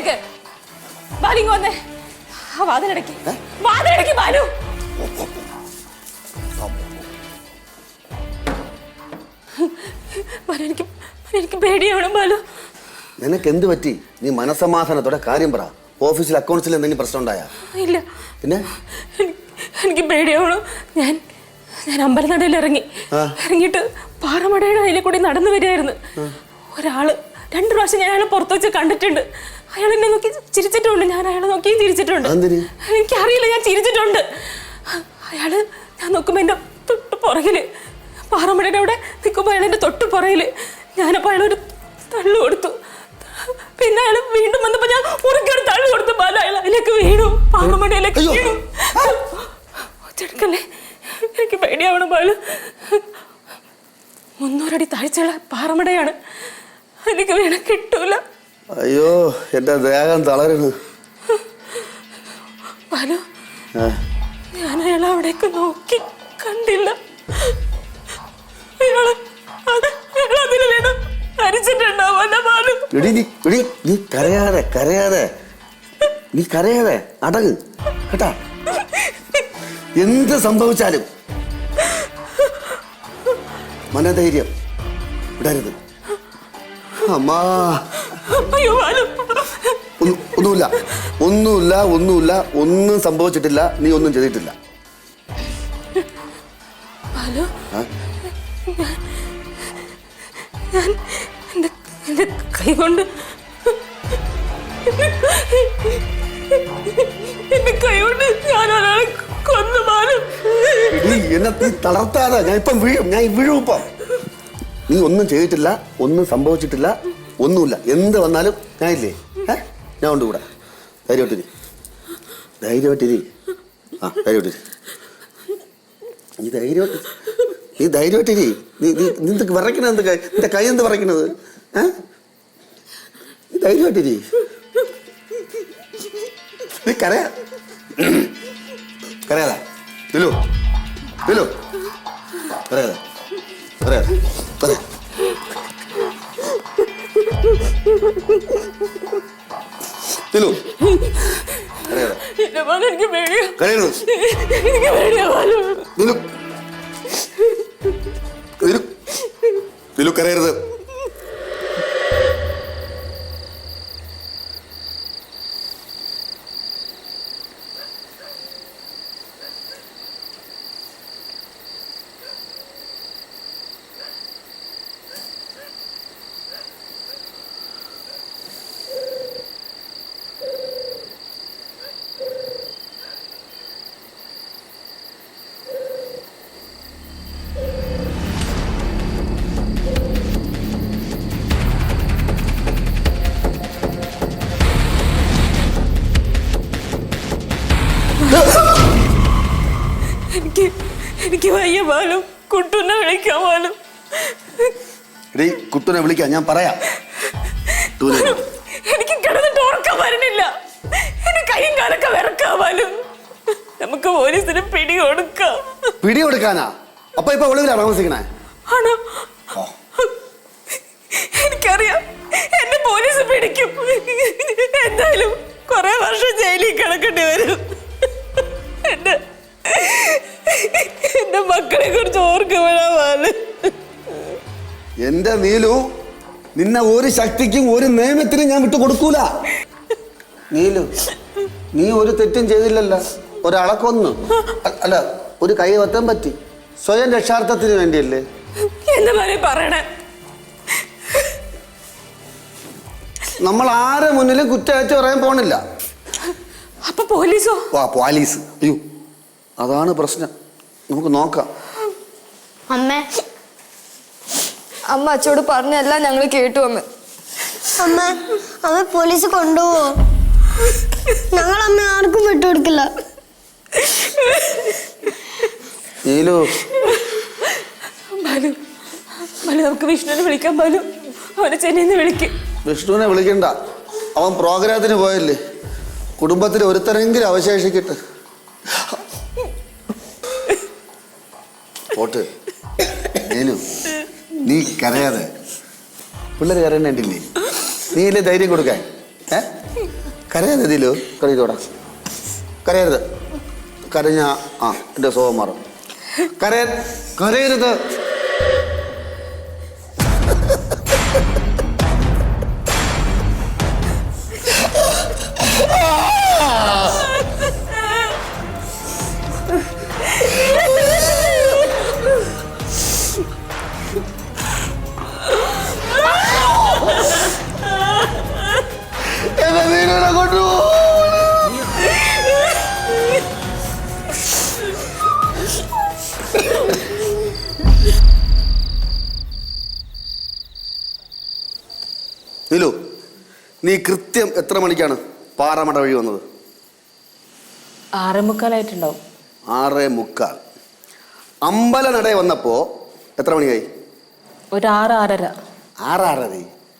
അകത്തേക്ക് ബാലിങ് വന്നേ. ആ വാതിലടക്കി. വാതിലടക്കി ബാലു. ബാലു എനിക്ക് ബാലു, എനിക്ക് പേടിയാണ് ബാലു. നിനക്ക് എന്ത് പറ്റി? നീ മനസമാധാനത്തോടെ കാര്യം പറ. ഓഫീസിൽ അക്കൗണ്ട്സിൽ എന്തെങ്കിലും പ്രശ്നം ഉണ്ടായാ ഇല്ല. പിന്നെ? എനിക്ക് പേടിയാവണു. ഞാൻ ഞാൻ അമ്പലനടയിൽ ഇറങ്ങി. ഇറങ്ങിയിട്ട് പാറമടയുടെ അതിലെ കൂടി നടന്നു വരികയായിരുന്നു. ഒരാൾ രണ്ടു പ്രാവശ്യം ഞാൻ അയാളെ പുറത്തു വെച്ച് കണ്ടിട്ടുണ്ട്. അയാൾ എന്നെ നോക്കി ചിരിച്ചിട്ടുണ്ട്. ഞാൻ അയാളെ നോക്കിയും ചിരിച്ചിട്ടുണ്ട്? എനിക്കറിയില്ല ഞാൻ ചിരിച്ചിട്ടുണ്ട്. അയാൾ ഞാൻ നോക്കുമ്പോ എന്റെ തൊട്ട് പുറകിൽ പാറമടയുടെ അവിടെ നിൽക്കുമ്പോൾ അയാൾ എന്റെ തൊട്ട് പുറകിൽ. ഞാനപ്പോൾ അയാളൊരു തള്ളു കൊടുത്തു. പിന്നെ അയാൾ വീണ്ടും വന്നപ്പോ ഞാൻ ഉറക്കൊരു തള്ളു കൊടുത്തു. ബാല അയാൾ അതിലേക്ക് വീണു. പാറമടയിലേക്ക് വീണു. ചെടുക്കല്ലേ എനിക്ക് പേടിയാവണം ബാലു. മുന്നൂറടി താഴ്ചയുള്ള പാറമടയാണ്. എനിക്ക് വീണ കിട്ടൂല. അയ്യോ എന്റെ ദേഹം തളരുന്നു ആ, ഞാൻ അയാളെ അവിടേക്ക് നോക്കി കണ്ടില്ല. നീ കരയാതെ കരയാതെ. നീ കരയാതെ അടങ്ങ്. കേട്ടാ? എന്ത് സംഭവിച്ചാലും മനധൈര്യം വിടരുത്. അമ്മാ. അയ്യോ ബാലു ഒന്നും- ഒന്നുമില്ല. ഒന്നുമില്ല ഒന്നുമില്ല. ഒന്നും സംഭവിച്ചിട്ടില്ല. നീ ഒന്നും ചെയ്തിട്ടില്ല. ബാലു ആ? ഞാൻ എന്റെ എന്റെ കൈ കൊണ്ട് എന്റെ കൈ കൊണ്ട് ഞാൻ ഒരാളെ കൊന്നു ബാലു നീ എന്നെ നീ തളർത്താതെ ഞാൻ ഇപ്പം വീഴും. ഞാൻ വീഴും ഇപ്പം. നീ ഒന്നും ചെയ്തിട്ടില്ല ഒന്നും സംഭവിച്ചിട്ടില്ല. ഒന്നുമില്ല. എന്ത് വന്നാലും ഞാൻ ഇല്ലേ ഏ? ഞാൻ ഉണ്ട് കൂടെ ധൈര്യമായിട്ടിരി. ധൈര്യമായിട്ടിരി. ആ ധൈര്യമായിട്ടിരി. നീ ധൈര്യമായിട്ട് നീ ധൈര്യമായിട്ടിരി. നീ നീ നീ എന്തൊക്കെ വിറയ്ക്കണത് എന്ത് കൈ- നിന്റെ കൈ എന്ത് വിറയ്ക്കണത്? ഏ? ധൈര്യമായിട്ടിരി. നീ കരയാ. കരയാതാ. ഇല്ലോ ഇല്ലോ കരയാതാ. കരയാതാ. കരയാ എനിക്ക് പേടിയാ. വിലു കരയരുത്. എനിക്ക് വയ്യ ബാലു. കുട്ടുനെ വിളിക്കാൻ ബാലു. എടീ കുട്ടുനെ വിളിക്കാം ഞാൻ പറയാം. എനിക്ക് കിടന്നിട്ട് ഓർക്കാൻ വരണില്ല എന്റെ കൈയും കാലൊക്കെ വിറക്കാ ബാലു. നമുക്ക് പോലീസിന് പിടി കൊടുക്കാം. പിടി കൊടുക്കാനാ? അപ്പൊ ഇപ്പൊ ഒളിവിലാണ് താമസിക്കണേ? ആണോ? എനിക്കറിയാം. എന്നെ പോലീസ് പിടിക്കും. എന്തായാലും കൊറേ വർഷം ജയിലിൽ കിടക്കേണ്ടി വരും. മക്കളെ കുറിച്ച് ഓർക്കുമ്പോഴാ എന്റെ നീലു നിന്നെ ഒരു ശക്തിക്കും ഒരു നിയമത്തിനും ഞാൻ വിട്ടു കൊടുക്കൂല. നീലു നീ ഒരു തെറ്റും ചെയ്തില്ലല്ല. ഒരാളെ കൊന്നു. അല്ല ഒരു കൈ വത്താൻ പറ്റി. സ്വയം രക്ഷാർത്ഥത്തിന് വേണ്ടിയല്ലേ? എന്താ പറയണേ? നമ്മൾ ആരെ മുന്നിലും കുറ്റമേറ്റ് പറയാൻ പോണില്ല. അപ്പൊ പോലീസോ? വാ പോലീസ്. അയ്യോ അതാണ് പ്രശ്നം. നമുക്ക് നോക്കാം. അമ്മ. അമ്മ അച്ചോട് പറഞ്ഞല്ല ഞങ്ങൾ കേട്ടു അമ്മ. അമ്മ അമ്മ പോലീസ് കൊണ്ടുപോവോ? ഞങ്ങൾ അമ്മ ആർക്കും വിട്ടുകൊടുക്കില്ല. ബാലു ബാലു നമുക്ക് വിഷ്ണുവിനെ വിളിക്കാം ബാലു അവനെ ചെന്നൈന്ന് വിളിക്കും. വിഷ്ണുവിനെ വിളിക്കണ്ട. അവൻ പ്രോഗ്രാമത്തിന് പോയല്ലേ. കുടുംബത്തിൽ ഒരുത്തരെങ്കിലും അവശേഷിക്കട്ടെ. പോട്ട്. നീ കരയാതെ. പിള്ളേർ കരയണ്ടില്ലേ നീ ഇല്ലേ ധൈര്യം കൊടുക്കാൻ? ഏ? കരയാതെ ഇതിലോ കരയിലോടാ കരയരുത്. കരഞ്ഞ ആ എന്റെ സ്വഭാവം മാറും. കരയ കരയരുത്. കൊണ്ടുപോ നിലു നീ കൃത്യം എത്ര മണിക്കാണ് പാറമട വഴി വന്നത്? ആറേ മുക്കാലായിട്ടുണ്ടാവും. ആറ് മുക്കാൽ. അമ്പലനടയിൽ വന്നപ്പോൾ എത്ര മണിയായി? ഒരു ആറ് ആറര. ആറാറര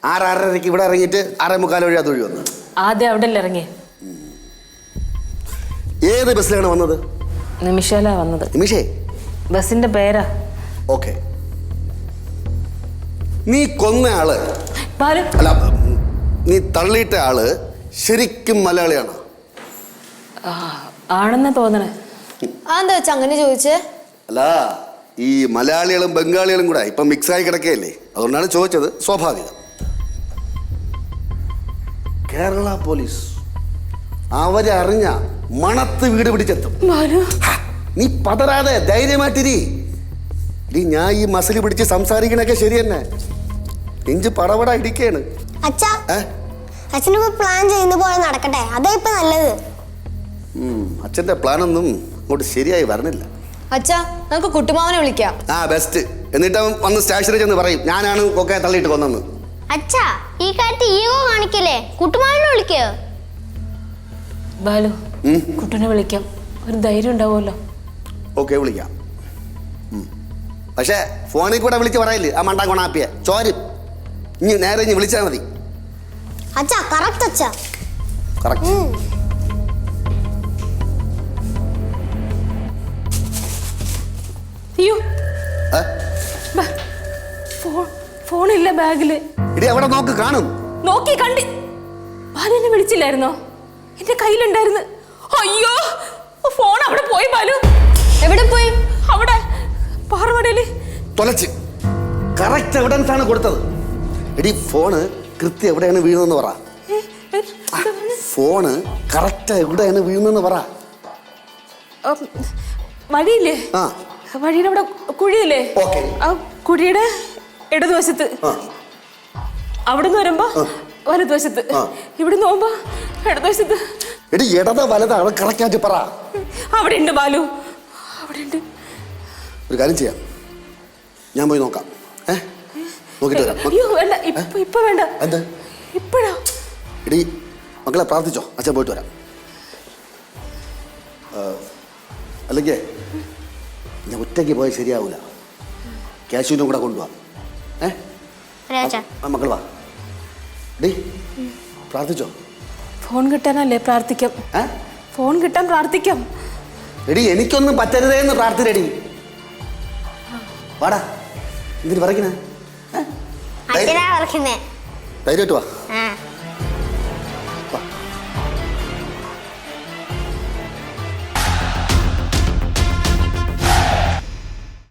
ആറാറരയ്ക്ക് ഇവിടെ ഇറങ്ങിയിട്ട് ആറേ മുക്കാൽ വഴി അത് വഴി വന്നു ആദ്യം അവിടെ അല്ലേ ഇറങ്ങി ഏത് ബസ്സിലാണ് വന്നത്? നിമിഷല വന്നത്. നിമിഷേ. ബസ്സിന്റെ പേരാ. ഓക്കെ. നീ കൊന്ന ആൾ. അല്ല നീ തള്ളിയിട്ട ആൾ ശരിക്കും മലയാളിയാണ്? ആ, ആണെന്നാ തോന്നണേ. അതെന്താ വെച്ചാ അങ്ങനെ ചോദിച്ചേ? അല്ല ഈ മലയാളികളും ബംഗാളികളും കൂടെ ഇപ്പം മിക്സായി കിടക്കുകയല്ലേ അതുകൊണ്ടാണ് ചോദിച്ചത്. സ്വാഭാവികം. കേരള പോലീസ്. അവരെ അറിഞ്ഞ മണത്ത് വീട് പിടിച്ചെത്തും. നീ പതറാതെ ധൈര്യമായിട്ടിരി. ഇനി ഞാൻ ഈ മസിൽ പിടിച്ച് സംസാരിക്കണൊക്കെ ശരി തന്നെ. നെഞ്ച് പടപട ഇടിക്കാണ്. പ്ലാൻ ചെയ്യുന്ന പോലെ നടക്കട്ടെ? അതാ ഇപ്പൊ നല്ലത്. അച്ഛന്റെ അച്ഛന്റെ പ്ലാനൊന്നും അങ്ങോട്ട് ശരിയായി വരണില്ല. അച്ഛാ നമുക്ക് കുട്ടുമാവനെ വിളിക്കാം. ആ ബെസ്റ്റ് എന്നിട്ട് അവൻ വന്ന് സ്റ്റേഷനിൽ ചെന്ന് പറയും ഞാനാണ് കൊക്കെ തള്ളിയിട്ട് കൊന്നെന്ന് അച്ഛ ഈ കാര്യത്തിൽ ഈഗോ കാണിക്കല്ലേ? കുട്ടുമാവിനെ വിളിക്കോ. ബാലു കുട്ടനെ വിളിക്കാം. ഒരു ധൈര്യം ഉണ്ടാവുമല്ലോ. ഓക്കെ വിളിക്കാം. പക്ഷേ ഫോണിൽ കൂടെ വിളിച്ച് പറയില്ലേ ആ മണ്ടാ കൊണാപ്പിയെ ചോരും. ഇനി നേരെ ഇനി വിളിച്ചാൽ മതി. അച്ഛ കറക്റ്റ് അച്ഛ. കറക്റ്റ് അയ്യോ ഫോണില്ല ബാഗിൽ. ഇടി അവിടെ നോക്ക് കാണും. നോക്കി കണ്ടി. ബാലു എന്നെ വിളിച്ചില്ലായിരുന്നോ? എന്റെ കയ്യിലുണ്ടായിരുന്നു. അയ്യോ ഫോൺ അവിടെ പോയി ബാലു. എവിടെ പോയി? അവിടെ പാറമടയിൽ. തൊലച്ച്. കറക്റ്റ് എവിഡൻസ് ആണ് കൊടുത്തത്. എടി ഫോണ് കൃത്യം എവിടെയാണ് വീഴുന്നെന്ന് പറ. ഫോണ് കറക്റ്റ് എവിടെയാണ് വീഴുന്നെന്ന് പറ. വഴിയില്ലേ? ആ. വഴിയുടെ അവിടെ കുഴിയില്ലേ? ഓക്കേ. ആ കുഴിയുടെ ഇടതുവശത്ത്. അവിടുന്ന് വരുമ്പോ വലതുവശത്ത്. ഇവിടുന്ന് പോകുമ്പോ ഇടതുവശത്ത്. എടി ഇടത വലത അവിടെ കറക്റ്റായിട്ട് പറ. അവിടെ ഉണ്ട് ബാലു. അവിടെ ഉണ്ട് ഒരു കാര്യം ചെയ്യാം. ഞാൻ പോയി നോക്കാം. ഏ? നോക്കിട്ട് വരാം. അയ്യോ വേണ്ട. ഇപ്പൊ ഇപ്പൊ വേണ്ട. എന്ത്? ഇപ്പഴാ. എടി മക്കളെ പ്രാർത്ഥിച്ചോ? അച്ഛൻ പോയിട്ട് വരാം. അല്ലെങ്കിൽ ഞാൻ ഒറ്റയ്ക്ക് പോയാൽ ശരിയാവൂല. കാശുവിനും കൂടെ കൊണ്ടുപോവാം മക്കൾ വാ. ഡി പ്രാർത്ഥിച്ചോ? ഫോൺ കിട്ടാനല്ലേ പ്രാർത്ഥിക്കാം? ഫോൺ കിട്ടാൻ പ്രാർത്ഥിക്കാം. എടി എനിക്കൊന്നും പറ്റരുതേ എന്ന് പ്രാർത്ഥനടി വാടാ. എന്തിന് പറയണേ ധൈര്യമായിട്ട് വാ. ആ.